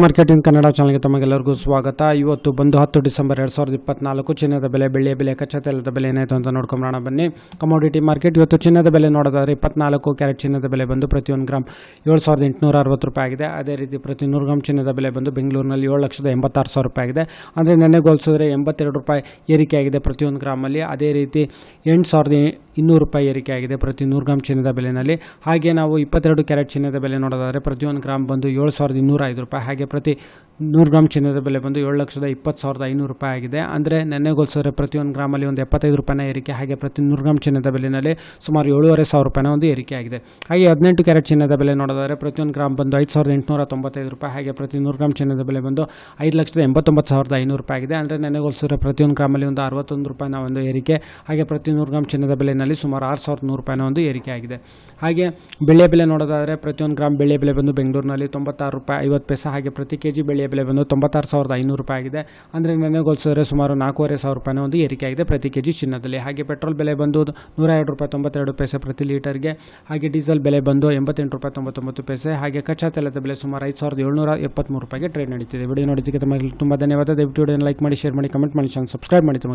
Marketing Kannada ಚಾನಲ್ಗೆ ತಮಗೆಲ್ಲರಿಗೂ ಸ್ವಾಗತ. ಇವತ್ತು ಬಂದು ಹತ್ತು ಡಿಸೆಂಬರ್ ಎರಡು ಸಾವಿರದ ಇಪ್ಪತ್ನಾಲ್ಕು, ಚಿನ್ನದ ಬೆಲೆ ಬೆಳ್ಳಿಯ ಬೆಲೆ, ಕಚ್ಚಾ ತೈಲದ ಬೆಲೆ ಏನಾಯಿತು ಅಂತ ನೋಡ್ಕೊಂಬರೋಣ ಬನ್ನಿ. ಕಮೋಡಿಟಿ ಮಾರ್ಕೆಟ್ ಇವತ್ತು ಚಿನ್ನದ ಬೆಲೆ ನೋಡೋದಾದ್ರೆ ಇಪ್ಪತ್ನಾಲ್ಕು, ಕ್ಯಾರೆಟ್ ಚಿನ್ನದ ಬೆಲೆ ಬಂದು ಪ್ರತಿಯೊಂದು ಗ್ರಾಮ್ ಏಳು ಸಾವಿರದ ಎಂಟುನೂರ ಅರವತ್ತು ರೂಪಾಯಿ ಆಗಿದೆ. ಅದೇ ರೀತಿ ಪ್ರತಿ ನೂರು ಗ್ರಾಮ್ ಚಿನ್ನದ ಬೆಲೆ ಬಂದು ಬೆಂಗಳೂರಿನಲ್ಲಿ ಏಳು ಲಕ್ಷದ ಎಂಬತ್ತಾರು ಸಾವಿರ ರೂಪಾಯಿ ಆಗಿದೆ. ಅಂದರೆ ನೆನ್ನೆಗೆ ಹೋಲಿಸಿದ್ರೆ ಎಂಬತ್ತೆರಡು ರೂಪಾಯಿ ಏರಿಕೆ ಆಗಿದೆ ಪ್ರತಿಯೊಂದು ಗ್ರಾಮಲ್ಲಿ. ಅದೇ ರೀತಿ ಎಂಟು ಸಾವಿರದ ಇನ್ನೂರು ರೂಪಾಯಿ ಏರಿಕೆ ಆಗಿದೆ ಪ್ರತಿ ನೂರು ಗ್ರಾಮ್ ಚಿನ್ನದ ಬೆಲೆಯಲ್ಲಿ ಹಾಗೆ ನಾವು ಇಪ್ಪತ್ತೆರಡು ಕ್ಯಾರೆಟ್ ಚಿನ್ನದ ಬೆಲೆ ನೋಡೋದಾದರೆ ಪ್ರತಿಯೊಂದು ಗ್ರಾಮ್ ಬಂದು ಏಳು ಸಾವಿರದ ಇನ್ನೂರ ಐದು ರೂಪಾಯಿ. ಹಾಗೆ ಪ್ರತಿ ನೂರು ಗ್ರಾಮ್ ಚಿನ್ನದ ಬೆಲೆ ಬಂದು ಏಳು ಲಕ್ಷದ ಇಪ್ಪತ್ತು ಸಾವಿರದ ಐನೂರು ರೂಪಾಯಿ ಆಗಿದೆ. ಅಂದರೆ ನೆನ್ನೆಗೋಲ್ಸಿದ್ರೆ ಪ್ರತಿಯೊಂದು ಗ್ರಾಮಲ್ಲಿ ಒಂದು ಎಪ್ಪತ್ತೈದು ರೂಪಾಯಿನ ಏರಿಕೆ, ಹಾಗೆ ಪ್ರತಿ ನೂರು ಗ್ರಾಮ್ ಚಿನ್ನದ ಬೆಲೆಯಲ್ಲಿ ಸುಮಾರು ಏಳುವರೆ ಸಾವಿರ ರೂಪಾಯಿನ ಒಂದು ಏರಿಕೆ ಆಗಿದೆ. ಹಾಗೆ ಹದಿನೆಂಟು ಕ್ಯಾರೆಟ್ ಚಿನ್ನದ ಬೆಲೆ ನೋಡೋದಾದರೆ ಪ್ರತಿಯೊಂದು ಗ್ರಾಮ್ ಬಂದು ಐದು ಸಾವಿರದ ಎಂಟುನೂರ ತೊಂಬತ್ತೈದು ರೂಪಾಯಿ, ಹಾಗೆ ಪ್ರತಿ ನೂರು ಗ್ರಾಮ್ ಚಿನ್ನದ ಬೆಲೆ ಬಂದು ಐದು ಲಕ್ಷದ ಎಂಬತ್ತೊಂಬತ್ತು ಸಾವಿರದ ಐನೂರು ರೂಪಾಯಿ ಆಗಿದೆ. ಅಂದರೆ ನೆನೆಗೋಲ್ಸಿದ್ರೆ ಪ್ರತಿಯೊಂದು ಗ್ರಾಮಲ್ಲಿ ಒಂದು ಅರವತ್ತೊಂದು ರೂಪಾಯಿನ ಒಂದು ಏರಿಕೆ, ಹಾಗೆ ಪ್ರತಿ ನೂರು ಗ್ರಾಮ್ ಚಿನ್ನದ ಬೆಲೆಯಲ್ಲಿ ಸುಮಾರು ಆರು ಸಾವಿರದ ನೂರು ರೂಪಾಯಿನ ಒಂದು ಏರಿಕೆ ಆಗಿದೆ. ಹಾಗೆ ಬೆಳೆ ಬೆಲೆ ನೋಡೋದಾದರೆ ಪ್ರತಿಯೊಂದು ಗ್ರಾಮ್ ಬೆಳೆ ಬೆಲೆ ಬಂದು ಬೆಂಗಳೂರಿನಲ್ಲಿ ತೊಂಬತ್ತಾರು ರೂಪಾಯಿ ಐವತ್ತು ಪೈಸೆ, ಹಾಗೆ ಪ್ರತಿ ಕೆ ಜಿ ಬೆಳೆಯ ಬೆಲೆ ಬಂದು ತೊಂಬತ್ತಾರು ಸಾವಿರದ ಐನೂರು ರೂಪಾಯಿ ಆಗಿದೆ. ಅಂದರೆ ನೆನೆಗೋಲ್ಸಿದ್ರೆ ಸುಮಾರು ನಾಲ್ಕೂವರೆ ಸಾವಿರ ರೂಪಾಯಿನ ಒಂದು ಏರಿಕೆ ಆಗಿದೆ ಪ್ರತಿ ಕೆ ಜಿ ಚಿನ್ನದಲ್ಲಿ. ಹಾಗೆ ಪೆಟ್ರೋಲ್ ಬೆಲೆ ಬಂದು ನೂರ ಎರಡು ರೂಪಾಯಿ ತೊಂಬತ್ತೆರಡು ಪೈಸೆ ಪ್ರತಿ ಲೀಟರ್ಗೆ. ಹಾಗೆ ಡೀಸೆಲ್ ಬೆಲೆ ಬಂದು ಎಂಬತ್ತೆಂಟು ರೂಪಾಯಿ ತೊಂಬತ್ತೊಂಬತ್ತು ಪೈಸೆ. ಹಾಗೆ ಕಚ್ಚಾ ತೈಲದ ಬೆಲೆ ಸುಮಾರು ಐದು ಸಾವಿರದ ಏಳ್ನೂರ ಎಪ್ಪತ್ತ್ಮೂರು ರೂಪಾಯಿಗೆ ಟ್ರೇಡ್ ನಡೀತಿದೆ. ವಿಡಿಯೋ ನೋಡಿದ್ದಕ್ಕೆ ತಮಗೆ ತುಂಬ ಧನ್ಯವಾದ. ದಯವಿಟ್ಟು ವಿಡಿಯೋನ ಲೈಕ್ ಮಾಡಿ, ಶೇರ್ ಮಾಡಿ, ಕಮೆಂಟ್ ಮಾಡಿ, ಚಾನಲ್ ಸಬ್ಸ್ಕ್ರೈಬ್ ಮಾಡಿ. ತಮಗೆ